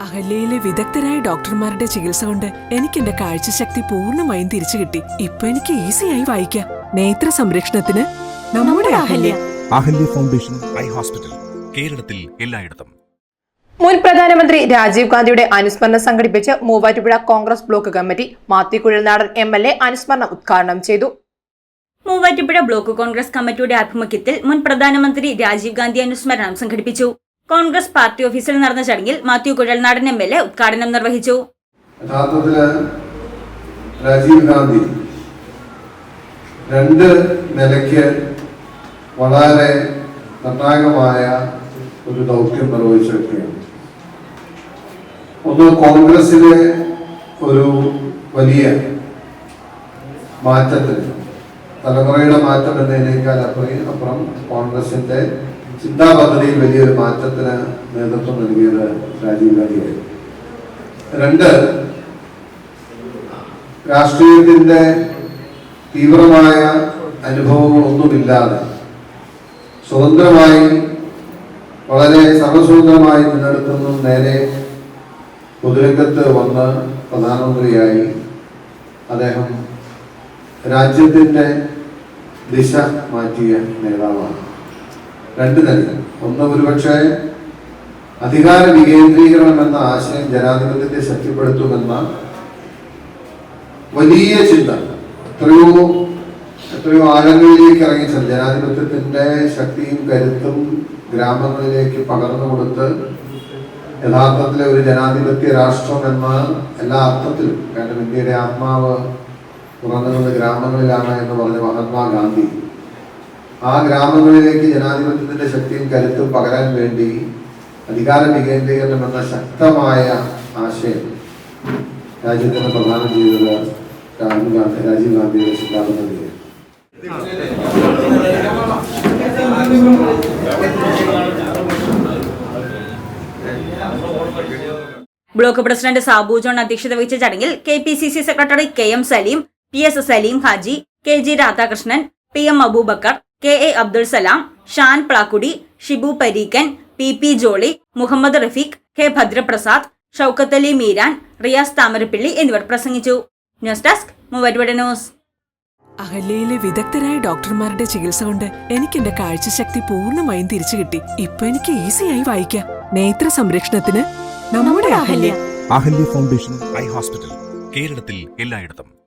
അഹല്യയിലെ വിദഗ്ധരായ ഡോക്ടർമാരുടെ ചികിത്സ കൊണ്ട് എനിക്ക് എന്റെ കാഴ്ചശക്തി പൂർണമായും തിരിച്ചു കിട്ടി. ഇപ്പൊ എനിക്ക് ഈസിയായി വായിക്കാം. നേത്ര സംരക്ഷണത്തിന് നമ്മുടെ Ahalya. Ahalya. Foundation eye hospital കേരളത്തിൽ എല്ലായിടത്തും. മുൻ പ്രധാനമന്ത്രി രാജീവ് ഗാന്ധിയുടെ അനുസ്മരണം സംഘടിപ്പിച്ച് Muvattupuzha Congress block committee Mathew Kuzhalnadan M L A അനുസ്മരണം ഉദ്ഘാടനം ചെയ്തു. മൂവാറ്റുപുഴ ബ്ലോക്ക് കോൺഗ്രസ് കമ്മിറ്റിയുടെ ആഭിമുഖ്യത്തിൽ മുൻ പ്രധാനമന്ത്രി രാജീവ് ഗാന്ധി അനുസ്മരണം സംഘടിപ്പിച്ചു. കോൺഗ്രസ് പാർട്ടി ഓഫീസിൽ നടന്ന ചടങ്ങിൽ Mathew Kuzhalnadan M L A ഉദ്ഘാടനം നിർവഹിച്ചു. രാജീവ് ഗാന്ധി രണ്ട് നിലയ്ക്ക് വളരെ നിർണായകമായ ഒരു ദൗത്യം നിർവഹിച്ച വ്യക്തിയാണ്. ഒന്ന് കോൺഗ്രസിലെ ഒരു വലിയ മാറ്റത്തിന് തലമുറയുടെ മാറ്റം എന്നതിനേക്കാൾ അപ്പുറം കോൺഗ്രസിന്റെ ചിന്താ പദ്ധതിയിൽ വലിയൊരു മാറ്റത്തിന് നേതൃത്വം നൽകിയത് രാജീവ് ഗാന്ധിയായിരുന്നു. രണ്ട് രാഷ്ട്രീയത്തിന്റെ തീവ്രമായ അനുഭവങ്ങളൊന്നുമില്ലാതെ സ്വതന്ത്രമായി വളരെ സർവസ്വതന്ത്രമായി നിന്നെടുത്തുനിന്നും നേരെ പൊതുരംഗത്ത് വന്ന് പ്രധാനമന്ത്രിയായി അദ്ദേഹം രാജ്യത്തിന്റെ ദിശ മാറ്റിയ നേതാവാണ്. രണ്ട് നില ഒന്ന് ഒരുപക്ഷെ അധികാര വികേന്ദ്രീകരണം എന്ന ആശയം ജനാധിപത്യത്തെ ശക്തിപ്പെടുത്തുമെന്ന വലിയ ചിന്ത. എത്രയോ എത്രയോ ആഴങ്ങളിലേക്ക് ഇറങ്ങിച്ചാൽ ജനാധിപത്യത്തിന്റെ ശക്തിയും കരുത്തും ഗ്രാമങ്ങളിലേക്ക് പകർന്നു കൊടുത്ത് യഥാർത്ഥത്തിലെ ഒരു ജനാധിപത്യ രാഷ്ട്രം എന്ന എല്ലാ അർത്ഥത്തിലും കാരണം ഇന്ത്യയുടെ ആത്മാവ് തുറന്നത് ഗ്രാമങ്ങളിലാണ് എന്ന് പറഞ്ഞ മഹാത്മാഗാന്ധി ആ ഗ്രാമങ്ങളിലേക്ക് ജനാധിപത്യത്തിന്റെ ശക്തിയും കരുത്തും പകരാൻ വേണ്ടി അധികാര വികേന്ദ്രീകരണം എന്ന ശക്തമായ ആശയം രാജ്യത്തിന് പ്രധാനം ചെയ്തത് രാഹുൽ ഗാന്ധി രാജീവ് ഗാന്ധിയുടെ ചിന്താപദ്ധതിയാണ് ബ്ലോക്ക് പ്രസിഡന്റ് സാബു ജോൺ അധ്യക്ഷത വഹിച്ച ചടങ്ങിൽ K P C C secretary K M Saleem P S Saleem Haji K G Radhakrishnan P M Aboobacker K A Abdul Salam Shan Plakkudi Shibu Pareekkan P P Jolly Muhammad Rafeeq K Bhadraprasad Shoukath Ali Meeran Riyas Thamarappilly എന്നിവർ പ്രസംഗിച്ചു. News desk Muvattupuzha news. അഹല്യയിലെ വിദഗ്ധരായ ഡോക്ടർമാരുടെ ചികിത്സ കൊണ്ട് എനിക്ക് എന്റെ കാഴ്ചശക്തി പൂർണമായും തിരിച്ചു കിട്ടി. ഇപ്പൊ എനിക്ക് ഈസിയായി വായിക്കാം. നേത്ര സംരക്ഷണത്തിന് നമ്മുടെ Ahalya. Ahalya foundation eye hospital കേരളത്തിൽ എല്ലായിടത്തും.